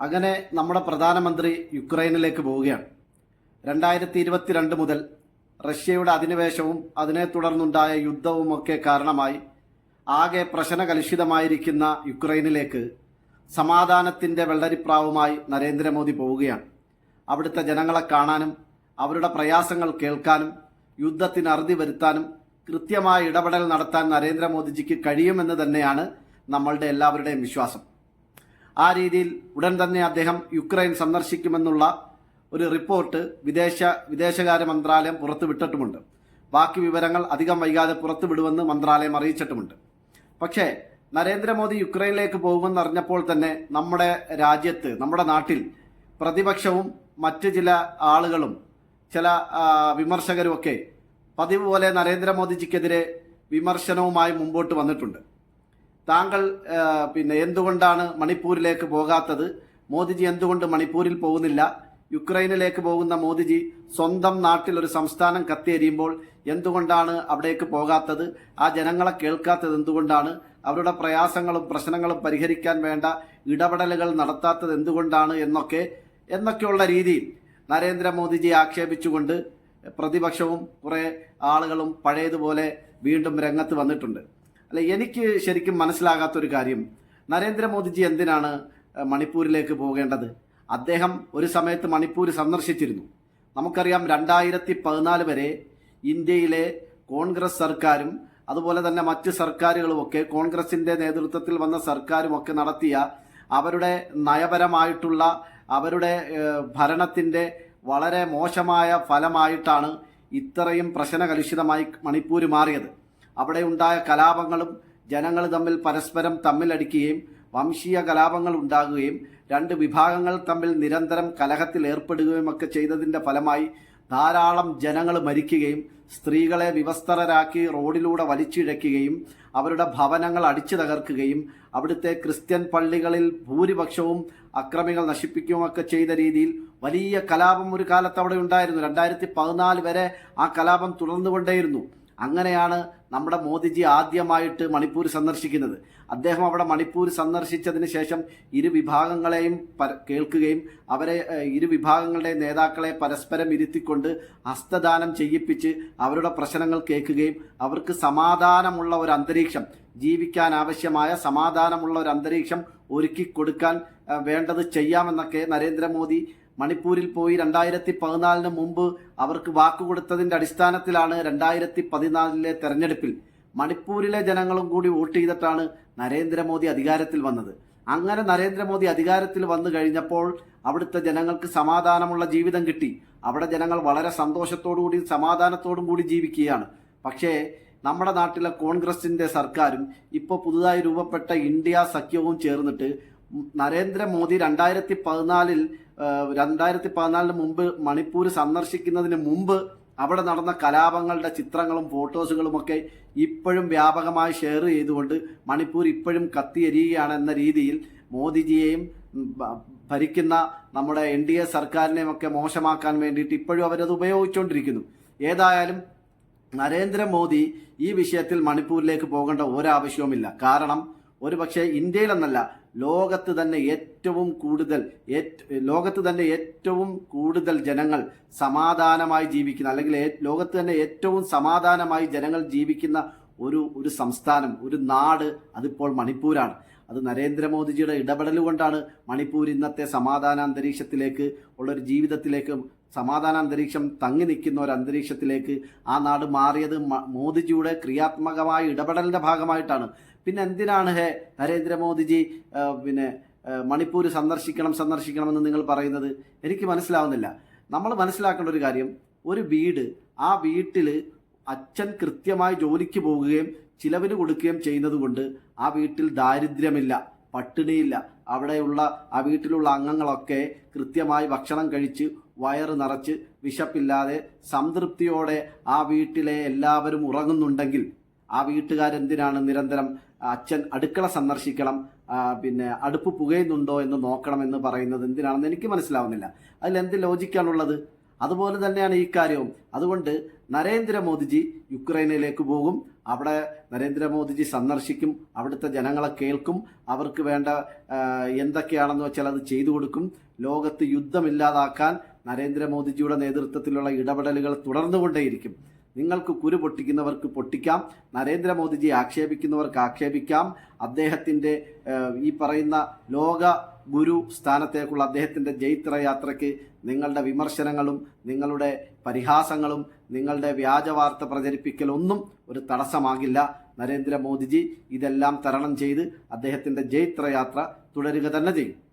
അങ്ങനെ നമ്മുടെ പ്രധാനമന്ത്രി യുക്രൈനിലേക്ക് പോവുകയാണ്. രണ്ടായിരത്തി ഇരുപത്തിരണ്ട് മുതൽ റഷ്യയുടെ അധിനിവേശവും അതിനെ തുടർന്നുണ്ടായ യുദ്ധവും ഒക്കെ കാരണമായി ആകെ പ്രശ്നകലുഷിതമായിരിക്കുന്ന യുക്രൈനിലേക്ക് സമാധാനത്തിന്റെ വെള്ളരിപ്രാവുമായി നരേന്ദ്രമോദി പോവുകയാണ്. അവിടുത്തെ ജനങ്ങളെ കാണാനും അവരുടെ പ്രയാസങ്ങൾ കേൾക്കാനും യുദ്ധത്തിന് അറുതി വരുത്താനും കൃത്യമായ ഇടപെടൽ നടത്താൻ നരേന്ദ്രമോദിജിക്ക് കഴിയുമെന്ന് തന്നെയാണ് നമ്മളുടെ എല്ലാവരുടെയും വിശ്വാസം. ആ രീതിയിൽ ഉടൻ തന്നെ അദ്ദേഹം യുക്രൈൻ സന്ദർശിക്കുമെന്നുള്ള ഒരു റിപ്പോർട്ട് വിദേശ വിദേശകാര്യ മന്ത്രാലയം പുറത്തുവിട്ടിട്ടുമുണ്ട്. ബാക്കി വിവരങ്ങൾ അധികം വൈകാതെ പുറത്തുവിടുമെന്ന് മന്ത്രാലയം അറിയിച്ചിട്ടുമുണ്ട്. പക്ഷേ നരേന്ദ്രമോദി യുക്രൈനിലേക്ക് പോകുമെന്ന് അറിഞ്ഞപ്പോൾ തന്നെ നമ്മുടെ രാജ്യത്ത് നമ്മുടെ നാട്ടിൽ പ്രതിപക്ഷവും മറ്റ് ചില ആളുകളും ചില വിമർശകരുമൊക്കെ പതിവ് പോലെ നരേന്ദ്രമോദിജിക്കെതിരെ വിമർശനവുമായി മുമ്പോട്ട് വന്നിട്ടുണ്ട്. താങ്കൾ പിന്നെ എന്തുകൊണ്ടാണ് മണിപ്പൂരിലേക്ക് പോകാത്തത്? മോദിജി എന്തുകൊണ്ട് മണിപ്പൂരിൽ പോകുന്നില്ല? യുക്രൈനിലേക്ക് പോകുന്ന മോദിജി സ്വന്തം നാട്ടിൽ ഒരു സംസ്ഥാനം കത്തിയെരിയുമ്പോൾ എന്തുകൊണ്ടാണ് അവിടേക്ക് പോകാത്തത്? ആ ജനങ്ങളെ കേൾക്കാത്തത് എന്തുകൊണ്ടാണ്? അവരുടെ പ്രയാസങ്ങളും പ്രശ്നങ്ങളും പരിഹരിക്കാൻ വേണ്ട ഇടപെടലുകൾ നടത്താത്തത് എന്തുകൊണ്ടാണ് എന്നൊക്കെ എന്നൊക്കെയുള്ള രീതിയിൽ നരേന്ദ്രമോദിജിയെ ആക്ഷേപിച്ചുകൊണ്ട് പ്രതിപക്ഷവും കുറേ ആളുകളും പഴയതുപോലെ വീണ്ടും രംഗത്ത് വന്നിട്ടുണ്ട്. അല്ല എനിക്ക് ശരിക്കും മനസ്സിലാകാത്തൊരു കാര്യം. നരേന്ദ്രമോദിജി എന്തിനാണ് മണിപ്പൂരിലേക്ക് പോകേണ്ടത്? അദ്ദേഹം ഒരു സമയത്ത് മണിപ്പൂർ സന്ദർശിച്ചിരുന്നു. നമുക്കറിയാം രണ്ടായിരത്തി പതിനാല് വരെ ഇന്ത്യയിലെ കോൺഗ്രസ് സർക്കാരും അതുപോലെ തന്നെ മറ്റ് സർക്കാരുകളുമൊക്കെ കോൺഗ്രസിന്റെ നേതൃത്വത്തിൽ വന്ന സർക്കാരുമൊക്കെ നടത്തിയ അവരുടെ നയപരമായിട്ടുള്ള അവരുടെ ഭരണത്തിന്റെ വളരെ മോശമായ ഫലമായിട്ടാണ് ഇത്രയും പ്രശ്നകലുഷിതമായി മണിപ്പൂർ മാറിയത്. അവിടെ ഉണ്ടായ കലാപങ്ങളും ജനങ്ങൾ തമ്മിൽ പരസ്പരം തമ്മിലടിക്കുകയും വംശീയ കലാപങ്ങൾ ഉണ്ടാകുകയും രണ്ട് വിഭാഗങ്ങൾ തമ്മിൽ നിരന്തരം കലഹത്തിൽ ഏർപ്പെടുകയും ഒക്കെ ചെയ്തതിന്റെ ഫലമായി ധാരാളം ജനങ്ങൾ മരിക്കുകയും സ്ത്രീകളെ വിവസ്ത്രരാക്കി റോഡിലൂടെ വലിച്ചിഴയ്ക്കുകയും അവരുടെ ഭവനങ്ങൾ അടിച്ചു തകർക്കുകയും അവിടുത്തെ ക്രിസ്ത്യൻ പള്ളികളിൽ ഭൂരിപക്ഷവും അക്രമികൾ നശിപ്പിക്കുകയും ഒക്കെ ചെയ്ത രീതിയിൽ വലിയ കലാപം ഒരു കാലത്ത് അവിടെ ഉണ്ടായിരുന്നു. രണ്ടായിരത്തി പതിനാല് വരെ ആ കലാപം തുടർന്നുകൊണ്ടേയിരുന്നു. അങ്ങനെയാണ് നമ്മുടെ മോദിജി ആദ്യമായിട്ട് മണിപ്പൂർ സന്ദർശിക്കുന്നത്. അദ്ദേഹം അവിടെ മണിപ്പൂർ സന്ദർശിച്ചതിന് ശേഷം ഇരു വിഭാഗങ്ങളെയും കേൾക്കുകയും അവരെ ഇരു വിഭാഗങ്ങളുടെ നേതാക്കളെ പരസ്പരം ഇരുത്തിക്കൊണ്ട് ഹസ്തദാനം ചെയ്യിപ്പിച്ച് അവരുടെ പ്രശ്നങ്ങൾ കേൾക്കുകയും അവർക്ക് സമാധാനമുള്ള ഒരു അന്തരീക്ഷം ജീവിക്കാൻ ആവശ്യമായ സമാധാനമുള്ള ഒരു അന്തരീക്ഷം ഒരുക്കി കൊടുക്കാൻ വേണ്ടത് ചെയ്യാമെന്നൊക്കെ നരേന്ദ്രമോദി മണിപ്പൂരിൽ പോയി രണ്ടായിരത്തി പതിനാലിന് മുമ്പ് അവർക്ക് വാക്കുകൊടുത്തതിന്റെ അടിസ്ഥാനത്തിലാണ് രണ്ടായിരത്തി പതിനാലിലെ തെരഞ്ഞെടുപ്പിൽ മണിപ്പൂരിലെ ജനങ്ങളും കൂടി വോട്ട് ചെയ്തിട്ടാണ് നരേന്ദ്രമോദി അധികാരത്തിൽ വന്നത്. അങ്ങനെ നരേന്ദ്രമോദി അധികാരത്തിൽ വന്നു കഴിഞ്ഞപ്പോൾ അവിടുത്തെ ജനങ്ങൾക്ക് സമാധാനമുള്ള ജീവിതം കിട്ടി. അവിടെ ജനങ്ങൾ വളരെ സന്തോഷത്തോടുകൂടി സമാധാനത്തോടും കൂടി ജീവിക്കുകയാണ്. പക്ഷേ നമ്മുടെ നാട്ടിലെ കോൺഗ്രസിന്റെ സർക്കാരും ഇപ്പോൾ പുതുതായി രൂപപ്പെട്ട ഇന്ത്യ സഖ്യവും ചേർന്നിട്ട് നരേന്ദ്രമോദി രണ്ടായിരത്തി പതിനാലിൽ രണ്ടായിരത്തി പതിനാലിന് മുമ്പ് മണിപ്പൂർ സന്ദർശിക്കുന്നതിന് മുമ്പ് അവിടെ നടന്ന കലാപങ്ങളുടെ ചിത്രങ്ങളും ഫോട്ടോസുകളും ഒക്കെ ഇപ്പോഴും വ്യാപകമായി ഷെയർ ചെയ്തുകൊണ്ട് മണിപ്പൂർ ഇപ്പോഴും കത്തിയെരിയുകയാണ് എന്ന രീതിയിൽ മോദിജിയെയും ഭരിക്കുന്ന നമ്മുടെ എൻ ഡി എ സർക്കാരിനെയും ഒക്കെ മോശമാക്കാൻ വേണ്ടിയിട്ട് ഇപ്പോഴും അവരത് ഉപയോഗിച്ചുകൊണ്ടിരിക്കുന്നു. ഏതായാലും നരേന്ദ്രമോദി ഈ വിഷയത്തിൽ മണിപ്പൂരിലേക്ക് പോകേണ്ട ഒരാവശ്യവുമില്ല. കാരണം ഒരുപക്ഷെ ഇന്ത്യയിലെന്നല്ല ലോകത്ത് തന്നെ ഏറ്റവും കൂടുതൽ ലോകത്ത് തന്നെ ഏറ്റവും കൂടുതൽ ജനങ്ങൾ സമാധാനമായി ജീവിക്കുന്ന അല്ലെങ്കിൽ ലോകത്ത് തന്നെ ഏറ്റവും സമാധാനമായി ജനങ്ങൾ ജീവിക്കുന്ന ഒരു ഒരു സംസ്ഥാനം ഒരു നാട് അതിപ്പോൾ മണിപ്പൂരാണ്. അത് നരേന്ദ്രമോദിജിയുടെ ഇടപെടൽ കൊണ്ടാണ് മണിപ്പൂർ ഇന്നത്തെ സമാധാന അന്തരീക്ഷത്തിലേക്ക് ഉള്ള ഒരു ജീവിതത്തിലേക്ക് സമാധാന അന്തരീക്ഷം തങ്ങി നിൽക്കുന്ന ഒരു അന്തരീക്ഷത്തിലേക്ക് ആ നാട് മാറിയത് മോദിജിയുടെ ക്രിയാത്മകമായ ഇടപെടലിന്റെ ഭാഗമായിട്ടാണ്. പിന്നെ എന്തിനാണ് ഹേ നരേന്ദ്രമോദിജി പിന്നെ മണിപ്പൂർ സന്ദർശിക്കണം സന്ദർശിക്കണമെന്ന് നിങ്ങൾ പറയുന്നത്? എനിക്ക് മനസ്സിലാവുന്നില്ല. നമ്മൾ മനസ്സിലാക്കേണ്ട ഒരു കാര്യം ഒരു വീട് ആ വീട്ടിൽ അച്ഛൻ കൃത്യമായി ജോലിക്ക് പോവുകയും ചിലവിന് കൊടുക്കുകയും ചെയ്യുന്നത് കൊണ്ട് ആ വീട്ടിൽ ദാരിദ്ര്യമില്ല പട്ടിണിയില്ല. അവിടെയുള്ള ആ വീട്ടിലുള്ള അംഗങ്ങളൊക്കെ കൃത്യമായി ഭക്ഷണം കഴിച്ച് വയറ് നിറച്ച് വിശപ്പില്ലാതെ സംതൃപ്തിയോടെ ആ വീട്ടിലെ എല്ലാവരും ഉറങ്ങുന്നുണ്ടെങ്കിൽ ആ വീട്ടുകാരെന്തിനാണ് നിരന്തരം അച്ഛൻ അടുക്കള സന്ദർശിക്കണം പിന്നെ അടുപ്പ് പുകയുന്നുണ്ടോ എന്ന് നോക്കണം എന്ന് പറയുന്നത് എന്തിനാണെന്ന് എനിക്ക് മനസ്സിലാവുന്നില്ല. അതിൽ എന്ത് ലോജിക്കാണുള്ളത്? അതുപോലെ തന്നെയാണ് ഈ കാര്യവും. അതുകൊണ്ട് നരേന്ദ്രമോദിജി യുക്രൈനിലേക്ക് പോകും. അവിടെ നരേന്ദ്രമോദിജി സന്ദർശിക്കും. അവിടുത്തെ ജനങ്ങളെ കേൾക്കും. അവർക്ക് വേണ്ട എന്തൊക്കെയാണെന്ന് വെച്ചാൽ അത് ചെയ്തു കൊടുക്കും. ലോകത്ത് യുദ്ധമില്ലാതാക്കാൻ നരേന്ദ്രമോദിജിയുടെ നേതൃത്വത്തിലുള്ള ഇടപെടലുകൾ തുടർന്നുകൊണ്ടേയിരിക്കും. നിങ്ങൾക്ക് കുരു പൊട്ടിക്കുന്നവർക്ക് പൊട്ടിക്കാം. നരേന്ദ്രമോദിജി ആക്ഷേപിക്കുന്നവർക്ക് ആക്ഷേപിക്കാം. അദ്ദേഹത്തിന്റെ ഈ പറയുന്ന ലോക ഗുരു സ്ഥാനത്തേക്കുള്ള അദ്ദേഹത്തിന്റെ ജൈത്ര യാത്രയ്ക്ക് നിങ്ങളുടെ വിമർശനങ്ങളും നിങ്ങളുടെ പരിഹാസങ്ങളും നിങ്ങളുടെ വ്യാജവാർത്ത പ്രചരിപ്പിക്കലൊന്നും ഒരു തടസ്സമാകില്ല. നരേന്ദ്രമോദിജി ഇതെല്ലാം തരണം ചെയ്ത് അദ്ദേഹത്തിന്റെ ജൈത്രയാത്ര തുടരുക തന്നെ ചെയ്യും.